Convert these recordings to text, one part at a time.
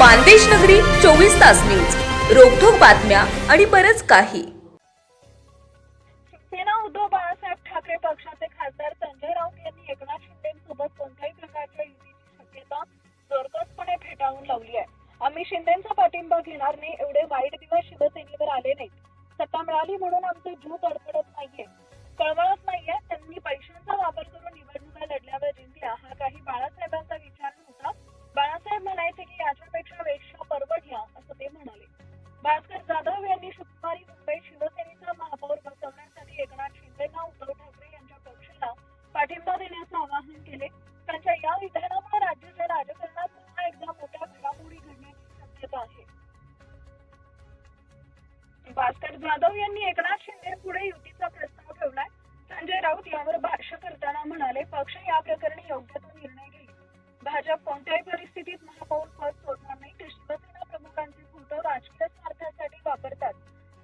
मानदेश नगरी चोवीस तास न्यूज. रोखोक बातम्या आणि बरच काही. शिवसेना उद्धव बाळासाहेब ठाकरे पक्षाचे खासदार संजय आम्ही शिंदेचा पाठिंबा घेणार नाही एवढे वाईट दिवस शिवसेनेवर आले नाहीत. सत्ता मिळाली म्हणून आमचं जीव तडफडत नाहीये. कळवळत नाहीये त्यांनी पैशांचा वापर करून निवडणुका लढल्यावर जिंकल्या. हा काही बाळासाहेबांचा विचार नव्हता. बाळासाहेब म्हणायचे की याच्यापेक्षा वेश्या परवडल्या असं ते म्हणाले. भास्कर जाधव यांनी शुक्रवारी मुंबईत शिवसेनेचा महापौर बसवण्यासाठी एकनाथ शिंदेना उद्धव ठाकरे यांच्या पक्षाला पाठिंबा देण्याचं आवाहन केले. भास्कर जाधव यांनी एकनाथ शिंदे पुढे युतीचा प्रस्ताव ठेवलाय. संजय राऊत यावर भाष्य करताना म्हणाले पक्ष या प्रकरणी योग्य तो निर्णय घेईल. भाजप कोणत्याही परिस्थितीत महापौर पद सोडणार नाही. ते शिवसेना प्रमुखांचे फोटो राजकीय स्वार्थासाठी वापरतात.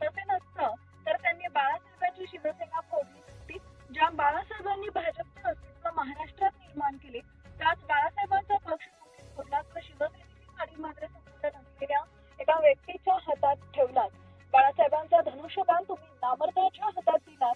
तसे नसतं तर त्यांनी बाळासाहेबांची शिवसेना फोडली होती ज्या बाळासाहेबांनी भाजपचे अस्तित्व महाराष्ट्रात निर्माण केले त्याच बाळासाहेबांचा पक्ष सोडला तर शिवसेनेची गाडी मात्र संबंध नसलेल्या एका व्यक्तीच्या हातात ठेवलात बाळासाहेबांचा धनुष्यबाण तुम्ही नामर्दाच्या हातात दिलात.